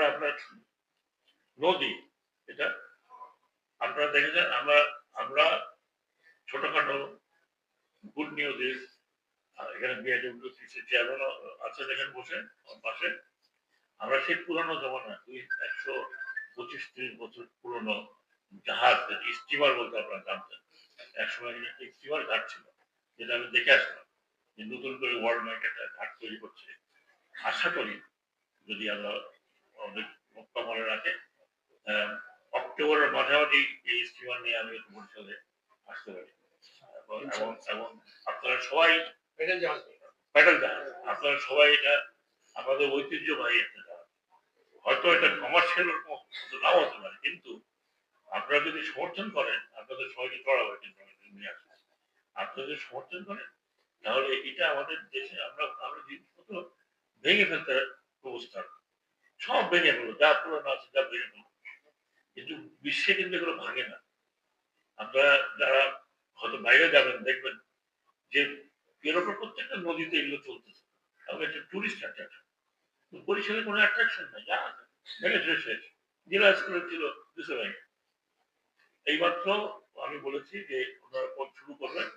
তারপরে আপনার নদী, এটা আপনারা দেখেছেন, আমরা আমরা ছোটখাটো গুড নিউজেস এখানে বিআইডব্লিউসি চেয়ারম্যান আছেন এখানে বসে পাশে। আমরা সেই পুরনো জমানা দুই একশো পঁচিশ ত্রিশ বছর পুরনো জাহাজ স্টিমার বলতে আপনারা জানতেন। একসময় স্টিমার ঘাট ছিল, যেটা আমি দেখে আসলাম, যে নতুন করে ওয়ার্ল্ড একটা ঘাট তৈরি করছে। আশা করি যদি আমরা মনে রাখে অক্টোবরের মাঝামাঝি এই স্টিমার নিয়ে আমি একটু পরিষদে আসতে পারি এবং- এবং আপনারা সবাই পেটেল জাহাজ আপনারা সবাই এটা আমাদের ঐতিহ্যবাহী একটা জাহাজ হয়তো এটা কমার্শিয়াল নাও হতে পারে কিন্তু আপনারা যদি সমর্থন করেন আপনাদের সবাইকে চড়াবে কিন্তু আমি নিয়ে আসব আপনারা যদি সমর্থন করেন তাহলে এটা আমাদের দেশে আমরা আমরা জিনিসপত্র ভেঙে ফেলতে অবস্থা সব ভেঙে ফেলো যা পুরোনো আছে যা ভেঙে ফেলো কিন্তু বিশ্বে কিন্তু এগুলো ভাঙে না। আপনারা যারা হয়তো বাইরে যাবেন দেখবেন যে ইউরোপের প্রত্যেকটা নদীতে এগুলো চলতেছে। এবং এটা টুরিস্ট অ্যাট্রাকশন বরিশালে কোনো অ্যাট্রাকশন নাই যা ভেঙে শেষ জেলা স্কুলে ছিল দুশো এইমাত্র আমি বলেছি যে ওনারা পথ শুরু করবেন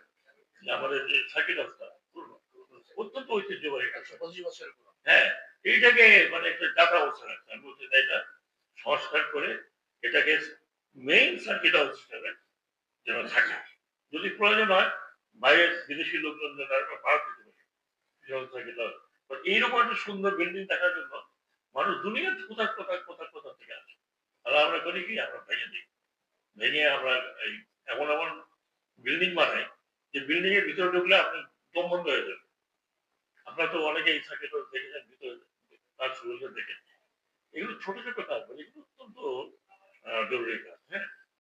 যে আমাদের যে সার্কিট পুরনো, অত্যন্ত ঐতিহ্যবাহী হ্যাঁ। এইটাকে মানে একটা ডাটা অবস্থা রাখছে আমি বলছি এটা সংস্কার করে এটাকে মেইন সার্কিট হাউস হিসাবে যেন থাকে। যদি প্রয়োজন হয়, বাইরের বিদেশি লোকজন এইরকম একটা সুন্দর বিল্ডিং দেখার জন্য মানুষ দুনিয়ার কোথায় কোথায় কোথায় কোথা থেকে আসে। তাহলে আমরা করি কি? আমরা ভেঙে দিই। ভেঙে আমরা এই এমন এমন বিল্ডিং বানাই যে বিল্ডিং এর ভিতরে ঢুকলে আপনি দম বন্ধ হয়ে যাবে। আপনারা তো অনেকে এই সার্কিট হাউস দেখেছেন, ভিতরে তার সুবিধা দেখে। এগুলো ছোট ছোট কাজ মানে এগুলো অত্যন্ত জরুরি কাজ